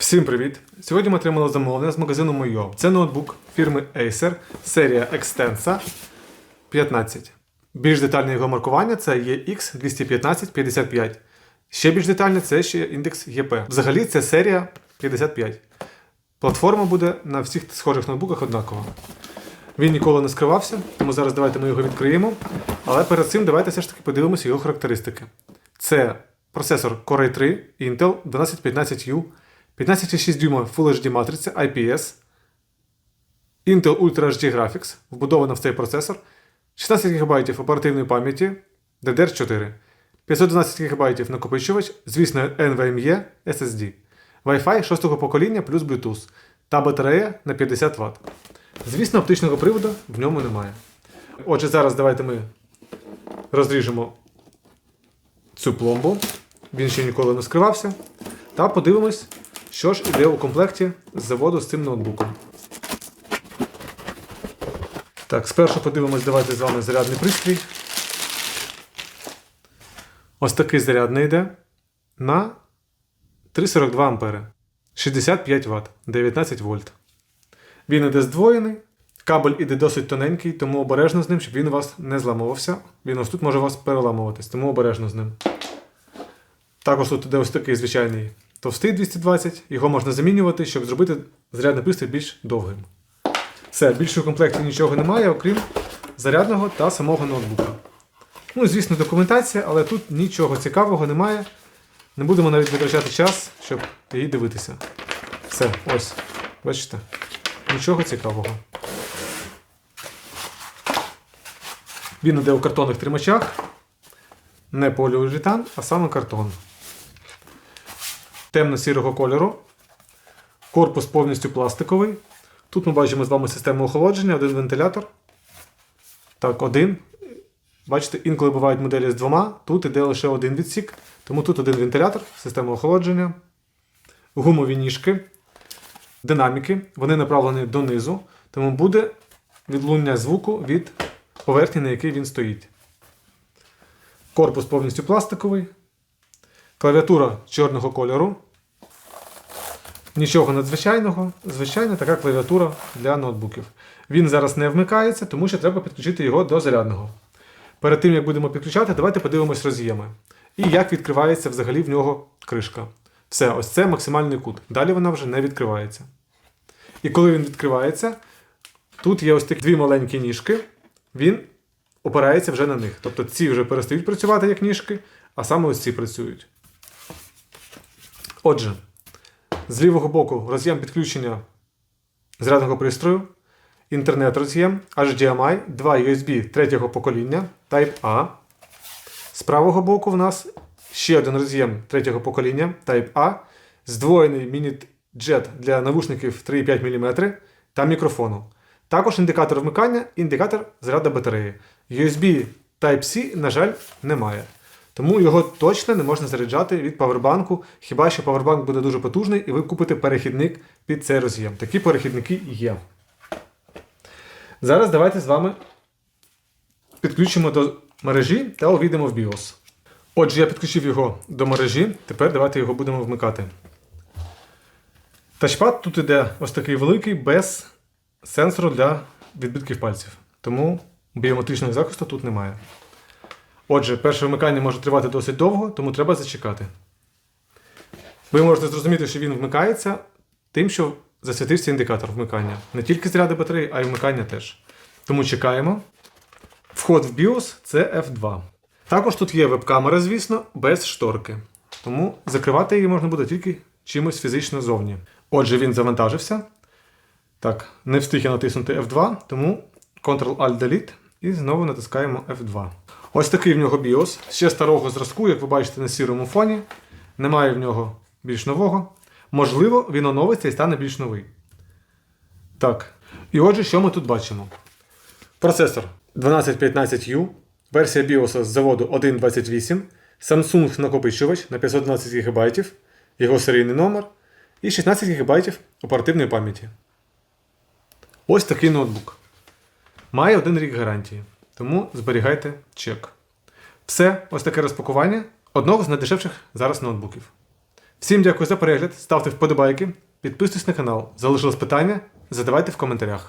Всім привіт! Сьогодні ми отримали замовлення з магазину Moyo. Це ноутбук фірми Acer, серія Extensa 15. Більш детальне його маркування це EX21555. Ще більш детальне це ще індекс ЄП. Взагалі це серія 55. Платформа буде на всіх схожих ноутбуках однакова. Він ніколи не скривався, тому зараз давайте ми його відкриємо. Але перед цим давайте все ж таки подивимося його характеристики. Це процесор Core i 3 Intel 1215U, 15,6 дюйма Full HD матриця IPS, Intel Ultra HD Graphics, вбудована в цей процесор, 16 ГБ оперативної пам'яті DDR4, 512 ГБ накопичувач, звісно, NVMe SSD, Wi-Fi 6 покоління плюс Bluetooth та батарея на 50 Вт. Звісно, оптичного приводу в ньому немає. Отже, зараз давайте ми розріжемо цю пломбу. Він ще ніколи не скривався. Та подивимось, що ж іде у комплекті з заводу з цим ноутбуком. Так, спершу подивимось, давайте з вами зарядний пристрій. Ось такий зарядний йде на 3,42 ампери, 65 Вт, 19 вольт. Він іде здвоєний. Кабель іде досить тоненький, тому обережно з ним, щоб він у вас не зламувався. Він ось тут може у вас переламуватись, тому обережно з ним. Також тут іде ось такий звичайний товстий 220, його можна замінювати, щоб зробити зарядний пристрій більш довгим. Все, більше у комплекті нічого немає, окрім зарядного та самого ноутбука. Ну, звісно, документація, але тут нічого цікавого немає. Не будемо навіть витрачати час, щоб її дивитися. Все, ось. Бачите? Нічого цікавого. Він іде у картонних тримачах. Не поліуретан, а саме картон. Темно-сірого кольору. Корпус повністю пластиковий. Тут ми бачимо з вами систему охолодження, один вентилятор. Так, один. Бачите, інколи бувають моделі з двома. Тут іде лише один відсік. Тому тут один вентилятор, система охолодження, гумові ніжки, динаміки. Вони направлені донизу, тому буде відлуння звуку від поверхні, на якій він стоїть. Корпус повністю пластиковий. Клавіатура чорного кольору. Нічого надзвичайного. Звичайна така клавіатура для ноутбуків. Він зараз не вмикається, тому що треба підключити його до зарядного. Перед тим, як будемо підключати, давайте подивимось роз'єми. І як відкривається взагалі в нього кришка. Все, ось це максимальний кут. Далі вона вже не відкривається. І коли він відкривається, тут є ось такі дві маленькі ніжки, він опирається вже на них. Тобто ці вже перестають працювати як ніжки, а саме ось ці працюють. Отже, з лівого боку роз'єм підключення зарядного пристрою, інтернет-роз'єм, HDMI, два USB третього покоління Type-A. З правого боку в нас ще один роз'єм третього покоління Type-A, здвоєний міні-джет для навушників 3,5 мм та мікрофону. Також індикатор вмикання, індикатор заряду батареї. USB Type-C, на жаль, немає. Тому його точно не можна заряджати від павербанку, хіба що павербанк буде дуже потужний і ви купите перехідник під цей роз'єм. Такі перехідники є. Зараз давайте з вами підключимо до мережі та увійдемо в BIOS. Отже, я підключив його до мережі, тепер давайте його будемо вмикати. Тачпад тут іде ось такий великий, без сенсору для відбитків пальців. Тому біометричного захисту тут немає. Отже, перше вмикання може тривати досить довго, тому треба зачекати. Ви можете зрозуміти, що він вмикається тим, що засвітився індикатор вмикання. Не тільки заряди батареї, а й вмикання теж. Тому чекаємо. Вход в BIOS це F2. Також тут є веб-камера, звісно, без шторки. Тому закривати її можна буде тільки чимось фізично зовні. Отже, він завантажився. Так, не встиг я натиснути F2, тому Ctrl-Alt-Delete і знову натискаємо F2. Ось такий в нього BIOS. Ще старого зразку, як ви бачите на сірому фоні. Немає в нього більш нового. Можливо, він оновиться і стане більш новий. Так. І отже, що ми тут бачимо? Процесор 1215U, версія BIOS з заводу 1.28, Samsung накопичувач на 512 ГБ, його серійний номер і 16 ГБ оперативної пам'яті. Ось такий ноутбук. Має один рік гарантії, тому зберігайте чек. Все, ось таке розпакування одного з найдешевших зараз ноутбуків. Всім дякую за перегляд, ставте вподобайки, підписуйтесь на канал. Залишилось питання? Задавайте в коментарях.